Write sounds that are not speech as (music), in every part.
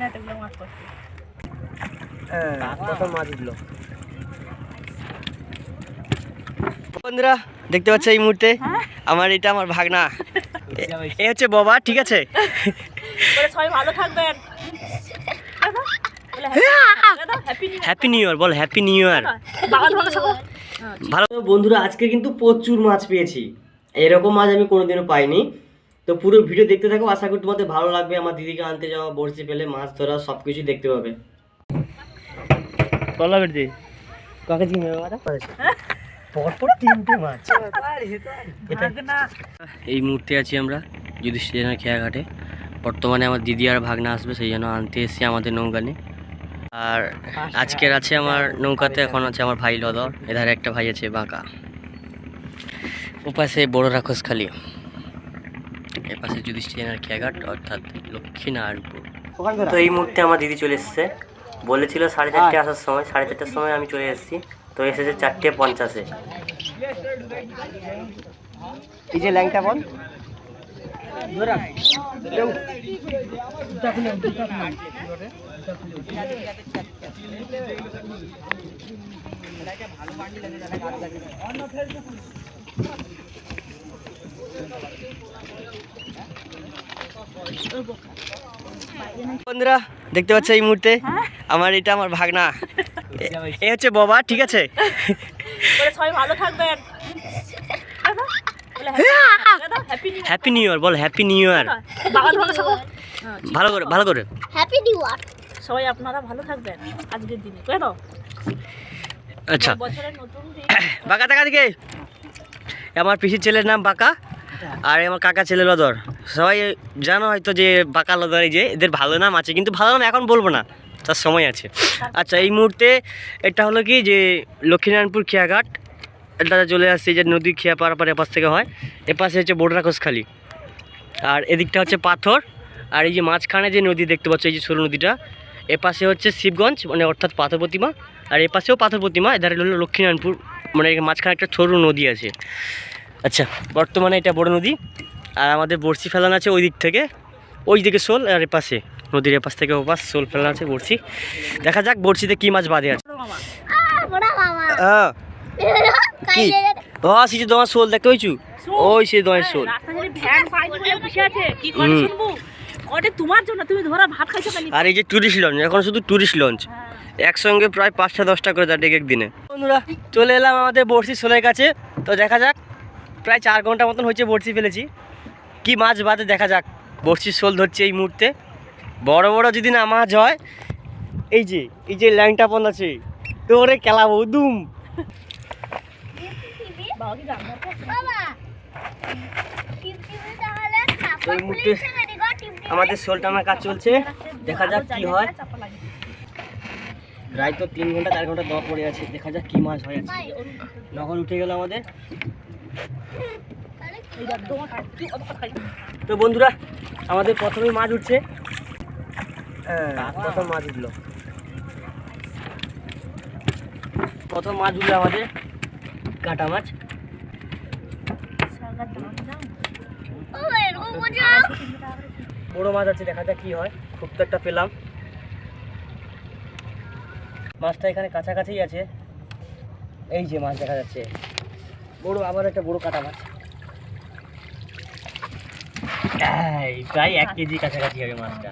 এতগুলো মাছ হ্যাঁ মাছ উঠল বন্ধুরা দেখতে পাচ্ছ এই মুহূর্তে? আমার এটা আমার ভাগনা। এ- হচ্ছে বাবা ঠিক আছে? সবাই ভালো থাকবেন। হ্যাপি নিউ ইয়ার বল হ্যাপি নিউ ইয়ার বাগান ভালো থাকো ভালো বন্ধুরা আজকে কিন্তু প্রচুর মাছ পেয়েছি। এরকম মাছ আমি কোনোদিনও পাইনি। তো পুরো ভিডিও দেখতে থাকো আশা করি তোমাদের ভালো লাগবে। আমার দিদিকে আনতে যাওয়া বড়শি পেলে মাছ ধরা সব কিছু দেখতে পাবে। কলা বেড়ে কাকে চিনি পরপর তিনটে মাছ। এই মুহূর্তে আছি আমরা যুধিষ্ঠিরের খেয়াঘাটে। বর্তমানে আমার দিদি আর ভাগনা আসবে সেই জন্য আনতে এসেছি আমাদের নৌকা নিয়ে। আর আজকের আছে আমার নৌকাতে এখন আছে আমার ভাই লদর এধারে একটা ভাই আছে বাঁকা। ওপাশে বড় রাক্ষসখালী। এপাশে যুধিষ্ঠিরের খেয়াঘাট অর্থাৎ লক্ষ্মীনারায়ণপুর। তো এই মুহূর্তে আমার দিদি চলে এসেছে। বলেছিল সাড়ে চারটে আসার সময় সাড়ে চারটের সময় আমি চলে এসেছি। তো এসেছে চারটে পঞ্চাশে। এই যে ল্যাংটা বল। বন্ধুরা দেখতে পাচ্ছ এই মুহূর্তে? আমার এটা আমার ভাগনা। এ- হচ্ছে বাবা ঠিক আছে? বলে সবাই ভালো থাকবেন হ্যাপি নিউ ইয়ার বল হ্যাপি নিউ ইয়ার ভালো করে ভালো করে। হ্যাপি নিউ ইয়ার সবাই আপনারা ভালো থাকবেন আজকের দিনে কেন আচ্ছা। বছরের নতুন দিন। বাঁকা টাকা দিকে। আমার পিসির ছেলের নাম বাঁকা। আর আমার কাকা ছেলে লদর। সবাই জানো হয়তো যে বাঁকা লদর এই যে এদের ভালো নাম আছে, কিন্তু ভালো নাম এখন বলব না, তার সময় আছে। আচ্ছা এই মুহূর্তে এটা হলো কি যে লক্ষ্মীনারায়ণপুর খেয়াঘাট, এটা চলে আসছে যে নদী খেয়া পারাপার এপাশ থেকে হয়, এপাশে হচ্ছে বড় রাক্ষসখালি আর এদিকটা হচ্ছে পাথর, আর এই যে মাঝখানে যে নদী দেখতে পাচ্ছ, এই যে সরু নদীটা, এপাশে হচ্ছে শিবগঞ্জ মানে অর্থাৎ পাথর প্রতিমা, আর এপাশেও পাথর প্রতিমা, এধারে হলো লক্ষ্মীনারায়ণপুর মানে মাঝখানে একটা সরু নদী আছে। আচ্ছা বর্তমানে এটা বড় নদী আর আমাদের বড়শি ফেলানো আছে ওই দিক থেকে। ওই দিকে শোল আর এপাশে নদীর এপাশ থেকে ওপাশ শোল ফেলানো আছে বড়শি। দেখা যাক বড়শিতে কী মাছ বাঁধে আছে। হ্যাঁ কি? ও সিজে তোমার শোল দেখতে পাইছু? ওই সে তোমার শোল আর এই যে টুরিস্ট লঞ্চ এখন শুধু টুরিস্ট লঞ্চ হ্যাঁ। একসঙ্গে প্রায় পাঁচটা দশটা করে এক এক দিনে। বন্ধুরা চলে এলাম আমাদের বড়শি শোলের কাছে। তো দেখা যাক প্রায় চার ঘণ্টা মতন হয়েছে বড়শি ফেলেছি। কি মাছ বাদে দেখা যাক বড়শির শোল ধরছে এই মুহূর্তে। বড় বড় যদি না মাছ হয়, এই যে এই যে ল্যাংটা পন আছে, তোরে খেলাবো দুম। এই মুহূর্তে আমাদের শোল টানার কাজ চলছে, দেখা যাক কি হয়। প্রায় তো তিন ঘণ্টা, চার ঘণ্টা দম পড়ে আছে, দেখা যাক কি মাছ হয় আছে। নখন উঠে গেল আমাদের। তো বন্ধুরা আমাদের প্রথমে মাছ উঠছে। প্রথম মাছ উঠল। প্রথম মাছ উঠল আমাদের কাটা মাছ। বড় মাছ আছে দেখা যাক কি হয়। খুব তো একটা পেলাম। মাছটা এখানে কাছাকাছিই আছে। এই যে মাছ দেখা যাচ্ছে। বড় আবার একটা বড় কাটা মাছ। এই, প্রায় এক কেজি কাছাকাছি হবে মাছটা।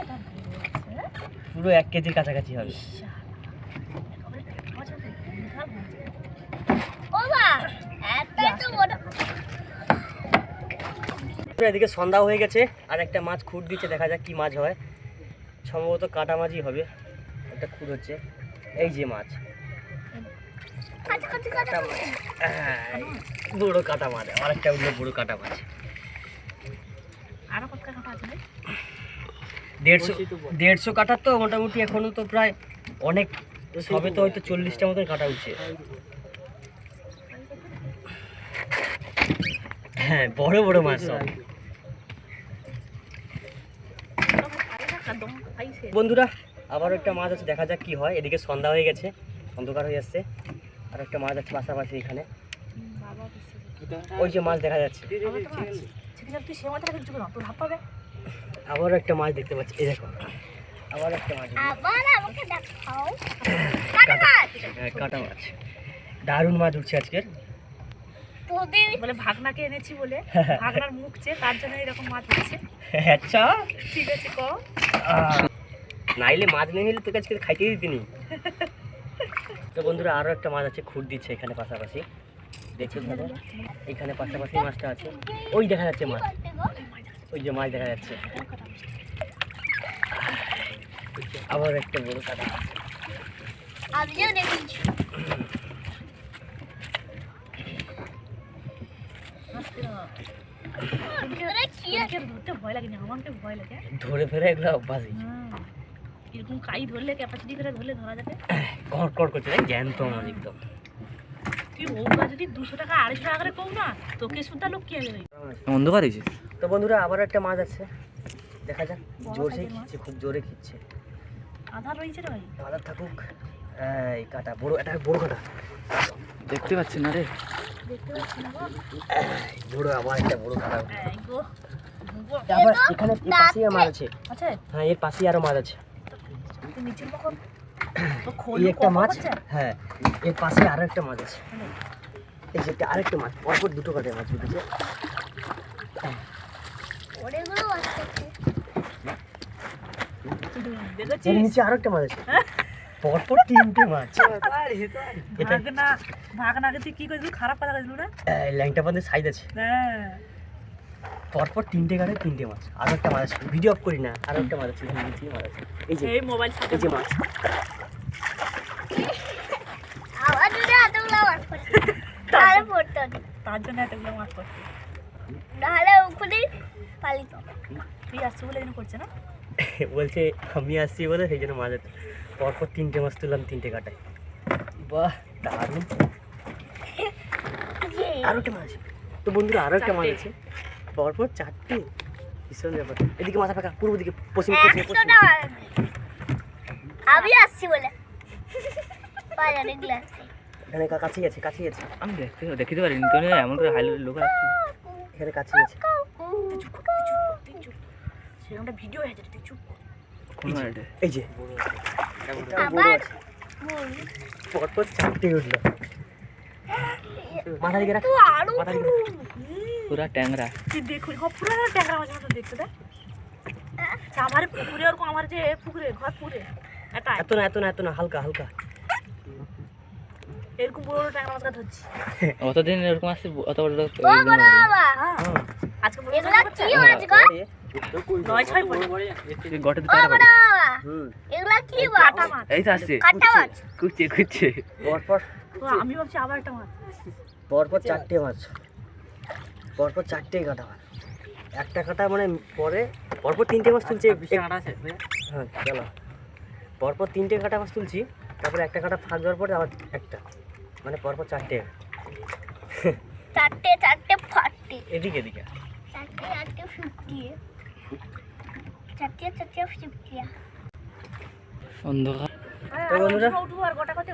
এটা বলছে পুরো এক কেজির কাছাকাছি হবে। এদিকে সন্ধ্যা হয়ে গেছে আর একটা মাছ খুঁট দিচ্ছে দেখা যাক কি মাছ হয়। সম্ভবত কাটা মাছই হবে একটা খুঁট হচ্ছে। এই যে মাছ। বড় কাটা মাছ। আর একটা উঠল বড় কাটা মাছ। আরও কত টাকা আছে ভাই দেড়শো দেড়শো কাটার তো মোটামুটি এখনও তো প্রায় অনেক সবে তো হয়তো চল্লিশটা মতন কাটা উঠছে। হ্যাঁ বড় বড় মাছ সব। বন্ধুরা আবারও একটা মাছ আছে দেখা যাক কি হয়। এদিকে সন্ধ্যা হয়ে গেছে অন্ধকার হয়ে যাচ্ছে আর একটা মাছ আছে পাশাপাশি এখানে। ওই যে মাছ দেখা যাচ্ছে। সেদিন তুই সে মাথা কিছু না তোর হাত পাবে? আবারও একটা মাছ দেখতে পাচ্ছি। এই দেখো। আবার একটা মাছ। আবার কাটা হ্যাঁ, কাটা মাছ। দারুণ মাছ উঠছে আজকের। বলে ভাগনাকে এনেছি বলে। (laughs) ভাগনার মুখ চেয়ে তার জন্য এরকম মাছ হচ্ছে আচ্ছা। ঠিক আছে ক। নাইলে মাছ নেই হলে তোকে আজকে খাইতে দিতিনি। (laughs) তো বন্ধুরা আরও একটা মাছ আছে খুঁট দিচ্ছে এখানে পাশাপাশি। দেখতে দাদা এখানে পাশাপাশি মাছটা আছে। ওই দেখা যাচ্ছে মাছ। ওই যে মাছ দেখা যাচ্ছে। আবার একটা বড় কাটা দেখেছি ধরে ফেরে এগুলো অভ্যাসই। হুম। এরকম কাই ধরলে ক্যাপাসিটি করে ধরলে ধরা যাবে। কড় কড় করছে তাই জ্যান্ত মাছ একদম। তুই ওগুলো যদি দুশো টাকা আড়াইশো টাকা করে কম না তোকে শুদ্ধা লোক কি হবে অন্ধকার হয়েছে তো বন্ধুরা আবার একটা মাছ আছে। দেখা যাক জোরে খিচ্ছে খুব জোরে খিচ্ছে। আধা রয়েছে রে ভাই। আলাদা থাকুক। এই কাটা বড় এটা বড় কাটা। দেখতে পাচ্ছি না রে। দেখতে পাচ্ছি না বড় আবার একটা বড় কাটা। এখানে পাশেই মাছ আছে। আছে? হ্যাঁ এর পাশেই আরও মাছ আছে তুই নিচের পকর তো এই একটা মাছ? হ্যাঁ এর পাশে আরও একটা মাছ আছে। এই যে একটা আরেকটা মাছ পরপর দুটো কাটে মাছ উঠেছে। মাছ করছে এর নিচে আরও একটা মাছ আছে। পরপর তিনটে মাছ। (laughs) ভাগনা ভাগনাকে তুই কি করেছিস খারাপ কথা করেছিস না ল্যাংটা পান্দের সাইজ আছে। হ্যাঁ। পরপর তিনটে কাটে তিনটে মাছ। আরও একটা মাছ আছে। ভিডিও অফ করি না। আরও একটা মাছ আছে। মাছ। আছে এই যে এই মোবাইল এই যে মাছ। তার জন্য এতগুলো মাছ করছে নাহলে ওখানে পালিত তুই আসছে বলে করছে না? (laughs) বলছে আমি আসছি বলে সেই জন্য মাছ। পরপর তিনটে মাছ তুললাম তিনটে কাটায়। বাহ দারুণ। (laughs) আরও একটা মাছ তো বন্ধুরা আরও একটা মাছ আছে। পরপর চারটে। ভীষণ ব্যাপার। এদিকে মাথা ফাঁকা পূর্ব দিকে পশ্চিম পশ্চিম আমি আসছি বলে। এখানে কা- কাছেই আছে কাছেই আছে। আমি দেখতে দেখিতে পারিনি। তো না, এমন করে হাইলাইট লোক আছে? এখানে কাছেই আছে। সেরকমটা ভিডিও হয়ে যাচ্ছে চুপ এই যে। পরপর চারটে উঠল। মাথা দিকে রাখ। মাথা দিকে রাখ। পুরা ট্যাংরা। তুই দেখো হ পুরো ট্যাংরা মাছের মতো দেখতে দেখ আচ্ছা, আমার পুকুরে ওরকম আমার যে পুকুরে ঘর পুকুরে। এটা এত না এত না এত না হালকা হালকা। এরকম বড় বড় ট্যাংরা মাছ ধরছি। (laughs) অতদিন এরকম আসছে অত বড় বড় বাবা! হ্যাঁ। আজকে বড় এগুলা কি? মাছ গো? কি মাছ। মাছ? মাছ আমি ভাবছি আবার একটা মাছ। পরপর চারটে মাছ। পরপর চারটে কাটা মাছ একটা কাটা মানে পরে পরপর তিনটে মাছ তুলছে। হ্যাঁ। চলো। পরপর তিনটে কাটা মাছ তুলছি তারপরে একটা কাটা ফাঁক দেওয়ার পরে আবার একটা। মানে পরপর চারটে। চারটে চারটে ফাটে এদিকে এদিকে। চারটে চারটে চারটে চারটে অন্ধকার। হ্যাঁ, তো বন্ধুরা?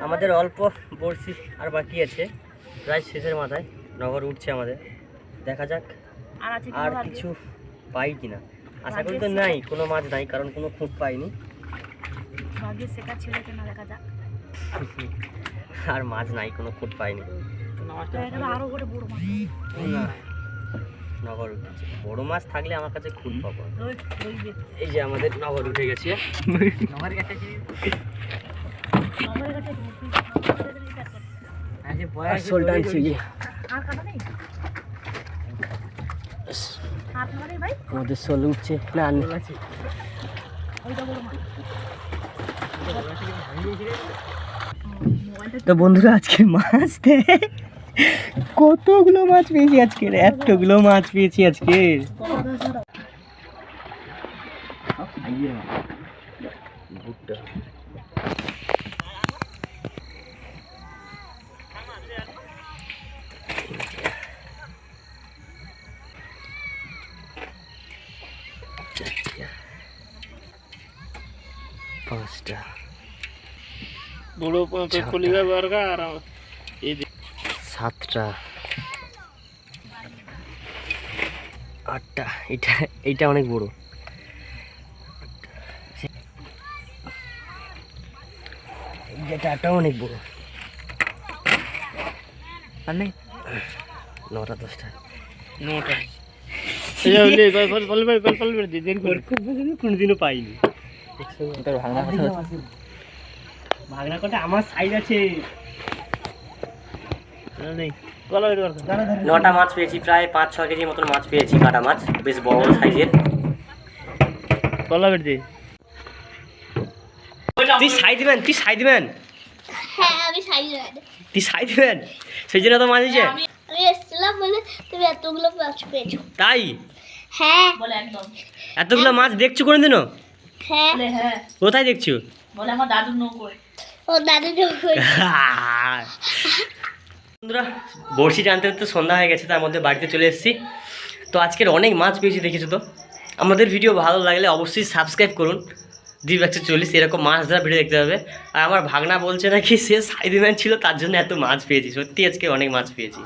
আমাদের অল্প বড়শি আর বাকি আছে। প্রায় শেষের মাথায় নগর উঠছে আমাদের। দেখা যাক। আর? কিছু পাই কিনা। আশা করি তো নাই কোনো মাছ নাই কারণ কোনো খুঁট পাইনি। ভাগ্যে শেখা ছিল কিনা দেখা যাক। আর মাছ নাই কোনো খুঁট পাইনি। নগর উঠেছে। বড় মাছ থাকলে আমার কাছে খুঁট পাবো। এই যে আমাদের নগর উঠে গেছে। প্যাক আর কাটা নেই? আমাদের উঠছে না তো বন্ধুরা, আজকে মাছ দেয় কতগুলো মাছ পেয়েছি আজকে এতগুলো মাছ পেয়েছি আজকে। পাঁচটা বড় কলিগা বর্গা আর সাতটা আটটা এটা এইটা অনেক বড় এটা একটা অনেক বড় আর নেই নটা দশটা নটা এই কোনোদিনও পাইনি ভাঙা কথা ভাগনা কটা আমার সাইজ আছে। নটা মাছ পেয়েছি প্রায় পাঁচ ছ কেজির মতন মাছ পেয়েছি কাটা মাছ বেশ বড় বড় সাইজের বের দে। তুই সাই দিবেন তুই সাই দিবেন হ্যাঁ আমি তুই সাই দিবেন সেই জন্য তো মাছ হয়েছে এসেছিলাম বলে এতগুলো মাছ পেয়েছ। তাই? হ্যাঁ। এতগুলো মাছ দেখছ কোনোদিনও? হ্যাঁ। হ্যাঁ। কোথায় দেখছ? বলে আমার দাদুর নৌকোয়। বন্ধুরা, বড়শি টানতে তো সন্ধ্যা হয়ে গেছে, তার মধ্যে বাড়িতে চলে এসেছি। তো আজকের অনেক মাছ পেয়েছি, দেখেছ তো? আমাদের ভিডিও ভালো লাগলে অবশ্যই সাবস্ক্রাইব করুন। দ্বীপ একশো চল্লিশ, এরকম মাছ ধরা ভিডিও দেখতে হবে আর আমার ভাগনা বলছে নাকি, সে সাইডম্যান ছিল, তার জন্য এত মাছ পেয়েছি। সত্যি আজকে অনেক মাছ পেয়েছি।